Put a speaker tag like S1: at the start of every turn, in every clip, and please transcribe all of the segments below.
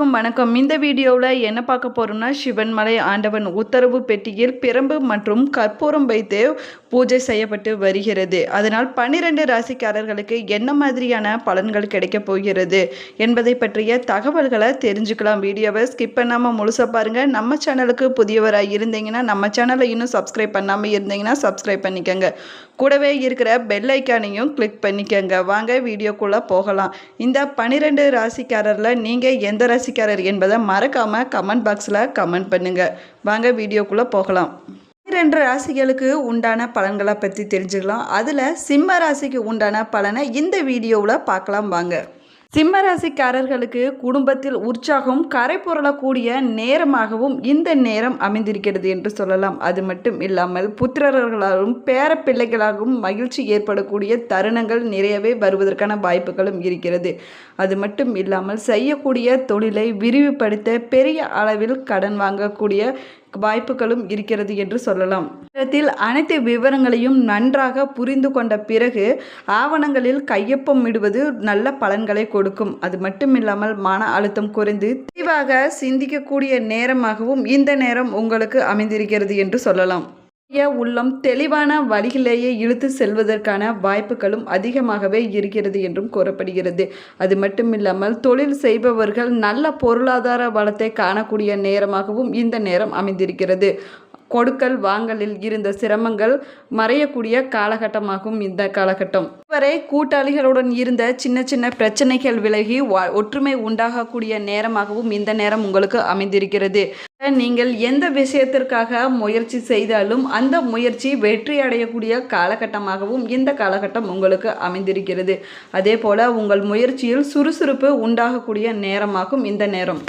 S1: வணக்கம் வணக்கம். இந்த வீடியோவில் என்ன பார்க்க போகிறோம்னா சிவன்மலை ஆண்டவன் உத்தரவு பெட்டியில் பிரம்பு மற்றும் கற்பூரம் வைத்து பூஜை செய்யப்பட்டு வருகிறது. அதனால் பன்னிரண்டு ராசிக்காரர்களுக்கு என்ன மாதிரியான பலன்கள் கிடைக்கப் போகிறது என்பதை பற்றிய தகவல்களை தெரிஞ்சுக்கலாம். வீடியோவை ஸ்கிப் பண்ணாமல் முழுசாக பாருங்கள் நம்ம சேனலுக்கு புதியவராக இருந்தீங்கன்னா நம்ம சேனலை இன்னும் சப்ஸ்கிரைப் பண்ணாமல் இருந்தீங்கன்னா சப்ஸ்கிரைப் பண்ணிக்கோங்க. கூடவே இருக்கிற பெல் ஐக்கானையும் கிளிக் பண்ணிக்கோங்க. வாங்க வீடியோக்குள்ளே போகலாம். இந்த பன்னிரெண்டு ராசிக்காரரில் நீங்கள் எந்த ராசிக்காரர் என்பதை மறக்காமல் கமெண்ட் பாக்ஸில் கமெண்ட் பண்ணுங்கள் வாங்க வீடியோக்குள்ளே போகலாம். பன்னிரெண்டு ராசிகளுக்கு உண்டான பலன்களை பற்றி தெரிஞ்சுக்கலாம். அதில் சிம்ம ராசிக்கு உண்டான பலனை இந்த வீடியோவில் பார்க்கலாம். வாங்க. சிம்மராசிக்காரர்களுக்கு குடும்பத்தில் உற்சாகம் கரை புரளக்கூடிய நேரமாகவும் இந்த நேரம் அமைந்திருக்கிறது என்று சொல்லலாம். அது மட்டும் இல்லாமல் புத்திரர்களாலும் பேர பிள்ளைகளாகவும் மகிழ்ச்சி ஏற்படக்கூடிய தருணங்கள் நிறையவே வருவதற்கான வாய்ப்புகளும் இருக்கிறது. அது மட்டும் இல்லாமல் செய்யக்கூடிய தொழிலை விரிவுபடுத்த பெரிய அளவில் கடன் வாங்கக்கூடிய வாய்ப்புகளும் இருக்கிறது என்று சொல்லலாம். இடத்தில் அனைத்து விவரங்களையும் நன்றாக புரிந்து கொண்ட பிறகு ஆவணங்களில் கையொப்பம் இடுவது நல்ல பலன்களை கொடுக்கும். அது மட்டுமில்லாமல் மன அழுத்தம் குறைந்து தெளிவாக சிந்திக்கக்கூடிய நேரமாகவும் இந்த நேரம் உங்களுக்கு அமைந்திருக்கிறது என்று சொல்லலாம். உள்ளம் தெளிவான வழியிலேயே இழுத்து செல்வதற்கான வாய்ப்புகளும் அதிகமாகவே இருக்கிறது என்றும் கூறப்படுகிறது. அது மட்டும் இல்லாமல் தொழில் செய்பவர்கள் நல்ல பொருளாதார வளத்தை காணக்கூடிய நேரமாகவும் இந்த நேரம் அமைந்திருக்கிறது. கொடுக்கல் வாங்கலில் இருந்த சிரமங்கள் மறையக்கூடிய காலகட்டமாகும் இந்த காலகட்டம். இதுவரை கூட்டாளிகளுடன் இருந்த சின்ன சின்ன பிரச்சனைகள் விலகி ஒற்றுமை உண்டாகக்கூடிய நேரமாகவும் இந்த நேரம் உங்களுக்கு அமைந்திருக்கிறது. நீங்கள் எந்த விஷயத்திற்காக முயற்சி செய்தாலும் அந்த முயற்சி வெற்றி அடையக்கூடிய காலகட்டமாகவும் இந்த காலகட்டம் உங்களுக்கு அமைந்திருக்கிறது. அதே போல உங்கள் முயற்சியில் சுறுசுறுப்பு உண்டாகக்கூடிய நேரமாகும் இந்த நேரம்.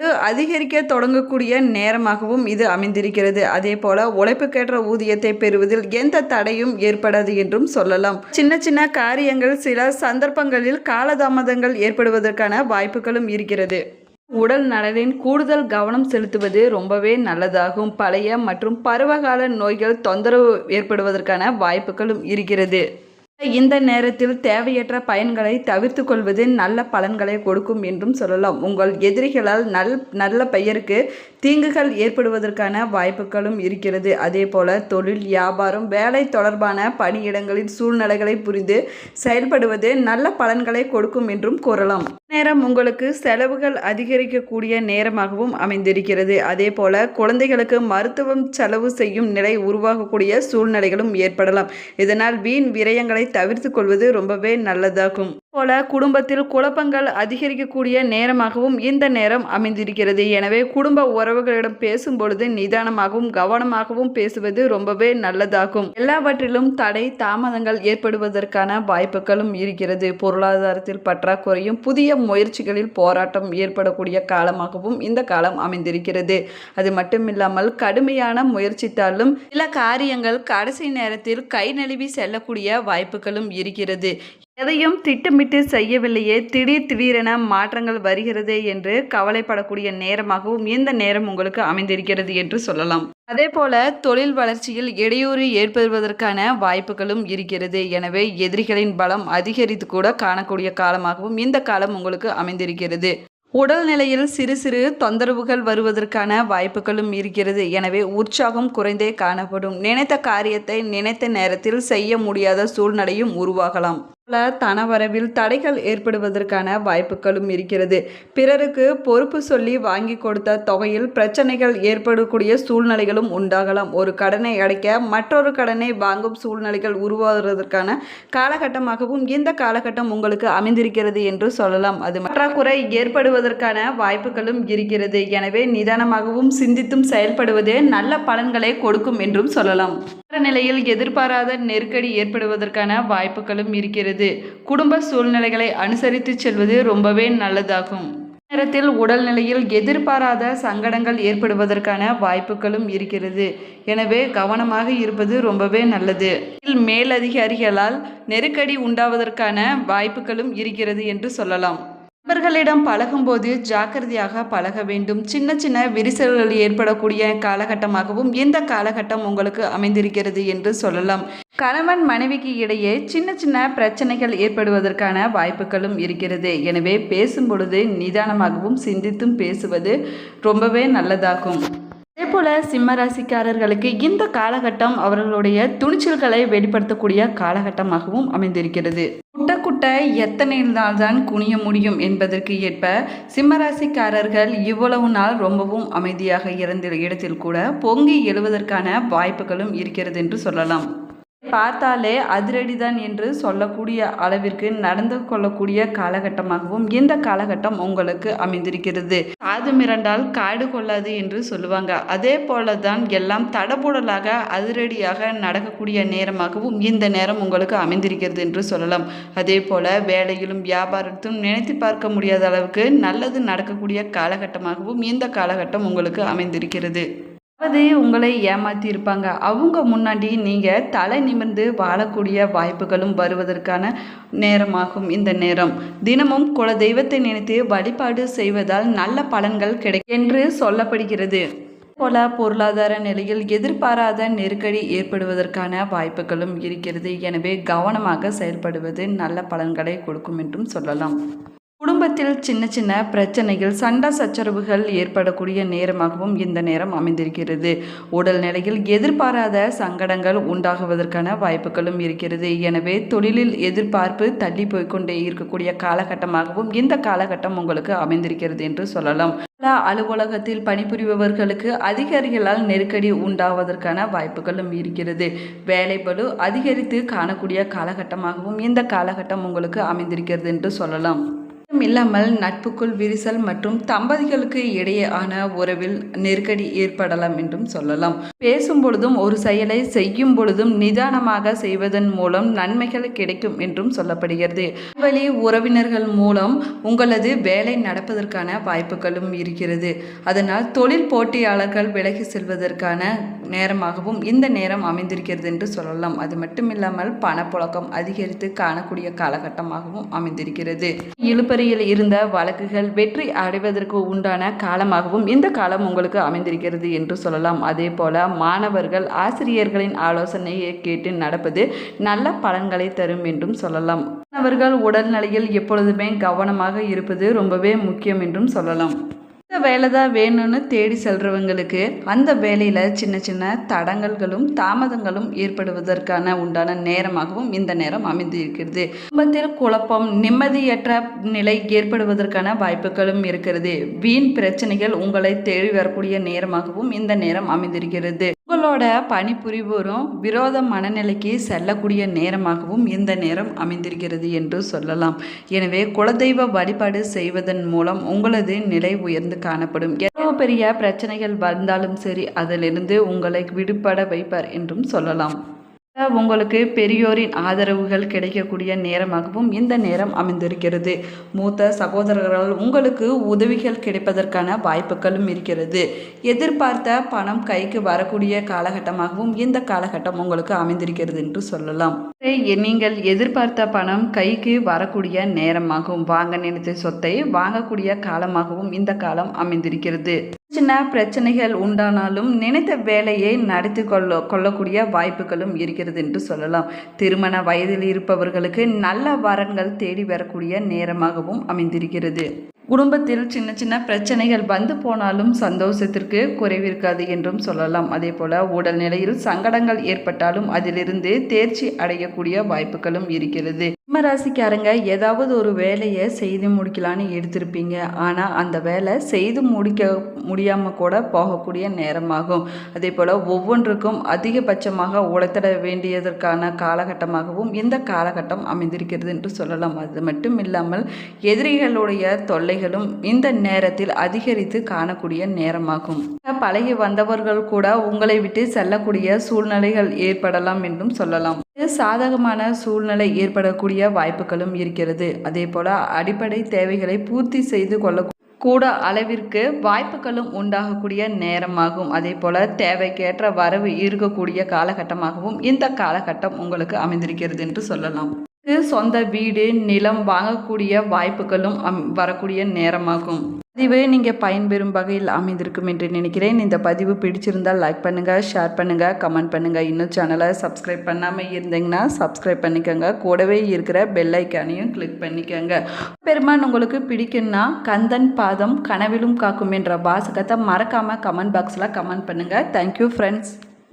S1: அதிகரிக்க தொடங்கக்கூடிய நேரமாகவும் இது அமைந்திருக்கிறது. அதே போல உழைப்புக்கேற்ற ஊதியத்தை பெறுவதில் எந்த தடையும் ஏற்படாது என்றும் சொல்லலாம். சின்ன சின்ன காரியங்கள் சில சந்தர்ப்பங்களில் காலதாமதங்கள் ஏற்படுவதற்கான வாய்ப்புகளும் இருக்கிறது. உடல் நலனின் கூடுதல் கவனம் செலுத்துவது ரொம்பவே நல்லதாகும். பழைய மற்றும் பருவகால நோய்கள் தொந்தரவு ஏற்படுவதற்கான வாய்ப்புகளும் இருக்கிறது. இந்த நேரத்தில் தேவையற்ற பயன்களை தவிர்த்து கொள்வது நல்ல பலன்களை கொடுக்கும் என்றும் சொல்லலாம். உங்கள் எதிரிகளால் நல் நல்ல பெயருக்கு தீங்குகள் ஏற்படுவதற்கான வாய்ப்புகளும் இருக்கிறது. அதே போல தொழில் வியாபாரம் வேலை தொடர்பான பணியிடங்களின் சூழ்நிலைகளை புரிந்து செயல்படுவது நல்ல பலன்களை கொடுக்கும் என்றும் கூறலாம். நேரம் உங்களுக்கு செலவுகள் அதிகரிக்கக்கூடிய நேரமாகவும் அமைந்திருக்கிறது. அதே போல குழந்தைகளுக்கு மருத்துவம் செலவு செய்யும் நிலை உருவாகக்கூடிய சூழ்நிலைகளும் ஏற்படலாம். இதனால் வீண் விரயங்களை தவிர்த்து கொள்வது ரொம்பவே நல்லதாகும். போல குடும்பத்தில் குழப்பங்கள் அதிகரிக்கக்கூடிய நேரமாகவும் இந்த நேரம் அமைந்திருக்கிறது. எனவே குடும்ப உறவுகளிடம் பேசும் பொழுது நிதானமாகவும் கவனமாகவும் பேசுவது ரொம்பவே நல்லதாகும். எல்லாவற்றிலும் தடை தாமதங்கள் ஏற்படுவதற்கான வாய்ப்புகளும் இருக்கிறது. பொருளாதாரத்தில் பற்றாக்குறையும் புதிய முயற்சிகளில் போராட்டம் ஏற்படக்கூடிய காலமாகவும் இந்த காலம் அமைந்திருக்கிறது. அது மட்டுமில்லாமல் கடுமையான முயற்சித்தாலும் சில காரியங்கள் கடைசி நேரத்தில் கை நழுவி செல்லக்கூடிய வாய்ப்பு வாய்ப்புகளும் இருக்கிறது. எதையும் திட்டமிட்டு செய்யவில்லையே. திடீர் திடீரென மாற்றங்கள் வருகிறதே என்று கவலைப்படக்கூடிய நேரமாகவும் இந்த நேரம் உங்களுக்கு அமைந்திருக்கிறது என்று சொல்லலாம். அதே போல தொழில் வளர்ச்சியில் இடையூறு ஏற்படுவதற்கான வாய்ப்புகளும் இருக்கிறது. எனவே எதிரிகளின் பலம் அதிகரித்து கூட காணக்கூடிய காலமாகவும் இந்த காலம் உங்களுக்கு அமைந்திருக்கிறது. உடல்நிலையில் சிறு சிறு தொந்தரவுகள் வருவதற்கான வாய்ப்புகளும் இருக்கிறது. எனவே உற்சாகம் குறைந்தே காணப்படும். நினைத்த காரியத்தை நினைத்த நேரத்தில் செய்ய முடியாத சூழ்நிலையும் உருவாகலாம். தனவரவில் தடைகள் ஏற்படுவதற்கான வாய்ப்புகளும் இருக்கிறது. பிறருக்கு பொறுப்பு சொல்லி வாங்கி கொடுத்த தொகையில் பிரச்சனைகள் ஏற்படக்கூடிய சூழ்நிலைகளும் உண்டாகலாம். ஒரு கடனை அடைக்க மற்றொரு கடனை வாங்கும் சூழ்நிலைகள் உருவாகிறதுக்கான காலகட்டமாகவும் இந்த காலகட்டம் உங்களுக்கு அமைந்திருக்கிறது என்று சொல்லலாம். அது பற்றாக்குறை ஏற்படுவதற்கான வாய்ப்புகளும் இருக்கிறது. எனவே நிதானமாகவும் சிந்தித்தும் செயல்படுவதே நல்ல பலன்களை கொடுக்கும் என்றும் சொல்லலாம். நிலையில் எதிர்பாராத நெருக்கடி ஏற்படுவதற்கான வாய்ப்புகளும் இருக்கிறது. குடும்ப சூழ்நிலைகளை அனுசரித்து செல்வது ரொம்பவே நல்லதாகும். நேரத்தில் உடல்நிலையில் எதிர்பாராத சங்கடங்கள் ஏற்படுவதற்கான வாய்ப்புகளும் இருக்கிறது. எனவே கவனமாக இருப்பது ரொம்பவே நல்லது. மேலதிகாரிகளால் நெருக்கடி உண்டாவதற்கான வாய்ப்புகளும் இருக்கிறது என்று சொல்லலாம். நண்பர்களிடம் பழகும்போது ஜாக்கிரதையாக பழக வேண்டும். சின்ன சின்ன விரிசல்கள் ஏற்படக்கூடிய காலகட்டமாகவும் இந்த காலகட்டம் உங்களுக்கு அமைந்திருக்கிறது என்று சொல்லலாம். கணவன் மனைவிக்கு இடையே சின்ன சின்ன பிரச்சனைகள் ஏற்படுவதற்கான வாய்ப்புகளும் இருக்கிறது. எனவே பேசும் பொழுது நிதானமாகவும் சிந்தித்தும் பேசுவது ரொம்பவே நல்லதாகும். அதே போல சிம்ம ராசிக்காரர்களுக்கு இந்த காலகட்டம் அவர்களுடைய துணிச்சல்களை வெளிப்படுத்தக்கூடிய காலகட்டமாகவும் அமைந்திருக்கிறது. குட்டை எத்தனை நாள் தான் குனிய முடியும் என்பதற்கு ஏற்ப சிம்மராசிக்காரர்கள் இவ்வளவு நாள் ரொம்பவும் அமைதியாக இருந்த இடத்தில் கூட பொங்கி எழுவதற்கான வாய்ப்புகளும் இருக்கிறது என்று சொல்லலாம். பார்த்தாலே அதிரடிதான் என்று சொல்லக்கூடிய அளவிற்கு நடந்து கொள்ளக்கூடிய காலகட்டமாகவும் இந்த காலகட்டம் உங்களுக்கு அமைந்திருக்கிறது. காது மிரண்டால் காடு கொள்ளாது என்று சொல்லுவாங்க. அதே போல தான் எல்லாம் தடபுடலாக அதிரடியாக நடக்கக்கூடிய நேரமாகவும் இந்த நேரம் உங்களுக்கு அமைந்திருக்கிறது என்று சொல்லலாம். அதே போல வேலையிலும் வியாபாரத்திலும் நினைத்து பார்க்க முடியாத அளவுக்கு நல்லது நடக்கக்கூடிய காலகட்டமாகவும் இந்த காலகட்டம் உங்களுக்கு அமைந்திருக்கிறது. அதாவது உங்களை ஏமாத்தி இருப்பாங்க அவங்க முன்னாடி நீங்கள் தலை நிமிர்ந்து வாழக்கூடிய வாய்ப்புகளும் வருவதற்கான நேரமாகும் இந்த நேரம். தினமும் குல தெய்வத்தை நினைத்து வழிபாடு செய்வதால் நல்ல பலன்கள் கிடைக்கும் என்று சொல்லப்படுகிறது. போல பொருளாதார நிலையில் எதிர்பாராத நெருக்கடி ஏற்படுவதற்கான வாய்ப்புகளும் இருக்கிறது. எனவே கவனமாக செயல்படுவது நல்ல பலன்களை கொடுக்கும் என்றும் சொல்லலாம். குடும்பத்தில் சின்ன சின்ன பிரச்சனைகள் சண்டை சச்சரவுகள் ஏற்படக்கூடிய நேரமாகவும் இந்த நேரம் அமைந்திருக்கிறது. உடல் நிலையில் எதிர்பாராத சங்கடங்கள் உண்டாகுவதற்கான வாய்ப்புகளும் இருக்கிறது. எனவே தொழிலில் எதிர்பார்ப்பு தள்ளி போய்க்கொண்டே இருக்கக்கூடிய காலகட்டமாகவும் இந்த காலகட்டம் உங்களுக்கு அமைந்திருக்கிறது என்று சொல்லலாம். அலுவலகத்தில் பணிபுரிபவர்களுக்கு அதிகாரிகளால் நெருக்கடி உண்டாவதற்கான வாய்ப்புகளும் இருக்கிறது. வேலைப்பளு அதிகரித்து காணக்கூடிய காலகட்டமாகவும் இந்த காலகட்டம் உங்களுக்கு அமைந்திருக்கிறது என்று சொல்லலாம். இல்லாமல் நட்புக்குள் விரிசல் மற்றும் தம்பதிகளுக்கு இடையேயான உறவில் நெருக்கடி ஏற்படலாம் என்றும் சொல்லலாம். பேசும் பொழுதும் ஒரு செயலை செய்யும் பொழுதும் நிதானமாக செய்வதன் மூலம் நன்மைகள் கிடைக்கும் என்றும் சொல்லப்படுகிறது. வழி உறவினர்கள் மூலம் உங்களது வேலை நடப்பதற்கான வாய்ப்புகளும் இருக்கிறது. அதனால் தொழில் போட்டியாளர்கள் விலகி செல்வதற்கான நேரமாகவும் இந்த நேரம் அமைந்திருக்கிறது என்று சொல்லலாம். அது மட்டுமில்லாமல் பணப்புழக்கம் அதிகரித்து காணக்கூடிய காலகட்டமாகவும் அமைந்திருக்கிறது. இழுப்பறி இழுபறியில் இருந்த வழக்குகள் வெற்றி அடைவதற்கு உண்டான காலமாகவும் இந்த காலம் உங்களுக்கு அமைந்திருக்கிறது என்று சொல்லலாம். அதே போல மாணவர்கள் ஆசிரியர்களின் ஆலோசனையை கேட்டு நடப்பது நல்ல பலன்களை தரும் என்றும் சொல்லலாம். மாணவர்கள் உடல்நிலையில் எப்பொழுதுமே கவனமாக இருப்பது ரொம்பவே முக்கியம் என்றும் சொல்லலாம். வேலை தான் வேணும்னு தேடி செல்றவங்களுக்கு அந்த வேலையில் சின்ன சின்ன தடங்கல்களும் தாமதங்களும் ஏற்படுவதற்கான உண்டான நேரமாகவும் இந்த நேரம் அமைந்திருக்கிறது. குடும்பத்தில் குழப்பம் நிம்மதியற்ற நிலை ஏற்படுவதற்கான வாய்ப்புகளும் இருக்கிறது. வீண் பிரச்சனைகள் உங்களை தேடி வரக்கூடிய நேரமாகவும் இந்த நேரம் அமைந்திருக்கிறது. உங்களோட பணிபுரிவோரும் விரோத மனநிலைக்கு செல்லக்கூடிய நேரமாகவும் இந்த நேரம் அமைந்திருக்கிறது என்று சொல்லலாம். எனவே குலதெய்வ வழிபாடு செய்வதன் மூலம் உங்களது நிலை உயர்ந்து காணப்படும். எவ்வளவு பெரிய பிரச்சனைகள் வந்தாலும் சரி அதிலிருந்து உங்களை விடுபட வைப்பார் என்றும் சொல்லலாம். உங்களுக்கு பெரியோரின் ஆதரவுகள் கிடைக்கக்கூடிய நேரமாகவும் இந்த நேரம் அமைந்திருக்கிறது. மூத்த சகோதரர்கள் உங்களுக்கு உதவிகள் கிடைப்பதற்கான வாய்ப்புகளும் இருக்கிறது. எதிர்பார்த்த பணம் கைக்கு வரக்கூடிய காலகட்டமாகவும் இந்த காலகட்டம் உங்களுக்கு அமைந்திருக்கிறது என்று சொல்லலாம். நீங்கள் எதிர்பார்த்த பணம் கைக்கு வரக்கூடிய நேரமாகவும் வாங்க நினைத்த சொத்தை வாங்கக்கூடிய காலமாகவும் இந்த காலம் அமைந்திருக்கிறது. சின்ன பிரச்சனைகள் உண்டானாலும் நினைத்த வேலையை நடத்தி கொள்ள கொள்ளக்கூடிய வாய்ப்புகளும் இருக்கிறது என்று சொல்லலாம். திருமண வயதில் இருப்பவர்களுக்கு நல்ல வரன்கள் தேடி வரக்கூடிய நேரமாகவும் அமைந்திருக்கிறது. குடும்பத்தில் சின்ன சின்ன பிரச்சனைகள் வந்து போனாலும் சந்தோஷத்திற்கு குறைவிருக்காது என்றும் சொல்லலாம். அதே போல உடல்நிலையில் சங்கடங்கள் ஏற்பட்டாலும் அதிலிருந்து தேர்ச்சி அடையக்கூடிய வாய்ப்புகளும் இருக்கிறது. சிம்மராசிக்காரங்க ஏதாவது ஒரு வேலையை செய்து முடிக்கலான்னு எடுத்திருப்பீங்க. ஆனால் அந்த வேலை செய்து முடிக்க முடியாமல் கூட போகக்கூடிய நேரமாகும். அதே போல் ஒவ்வொன்றுக்கும் அதிகபட்சமாக உழைத்திட வேண்டியதற்கான காலகட்டமாகவும் இந்த காலகட்டம் அமைந்திருக்கிறது என்று சொல்லலாம். அது மட்டும் இல்லாமல் எதிரிகளுடைய தொல்லைகளும் இந்த நேரத்தில் அதிகரித்து காணக்கூடிய நேரமாகும். பழகி வந்தவர்கள் கூட உங்களை விட்டு செல்லக்கூடிய சூழ்நிலைகள் ஏற்படலாம் என்றும் சொல்லலாம். சாதகமான சூழ்நிலை ஏற்படக்கூடிய வாய்ப்புகளும் இருக்கிறது. அதே போல அடிப்படை தேவைகளை பூர்த்தி செய்து கொள்ள கூட அளவிற்கு வாய்ப்புகளும் உண்டாகக்கூடிய நேரமாகும். அதே போல தேவைக்கேற்ற வரவு இருக்கக்கூடிய காலகட்டமாகவும் இந்த காலகட்டம் உங்களுக்கு அமைந்திருக்கிறது என்று சொல்லலாம். சொந்த வீடு நிலம் வாங்கக்கூடிய வாய்ப்புகளும் அம் வரக்கூடிய நேரமாகும். பதிவு நீங்கள் பயன்பெறும் வகையில் அமைந்திருக்கும் என்று நினைக்கிறேன். இந்த பதிவு பிடிச்சிருந்தால் லைக் பண்ணுங்கள் ஷேர் பண்ணுங்கள் கமெண்ட் பண்ணுங்கள் இன்னும் சேனலை சப்ஸ்கிரைப் பண்ணாமல் இருந்தீங்கன்னா சப்ஸ்கிரைப் பண்ணிக்கோங்க. கூடவே இருக்கிற பெல் ஐக்கானையும் கிளிக் பண்ணிக்கோங்க. பெருமான் உங்களுக்கு பிடிக்குன்னா கந்தன் பாதம் கனவிலும் காக்கும் என்ற வாசகத்தை மறக்காமல் கமெண்ட் பாக்ஸில் கமெண்ட் பண்ணுங்கள் தேங்க்யூ ஃப்ரெண்ட்ஸ்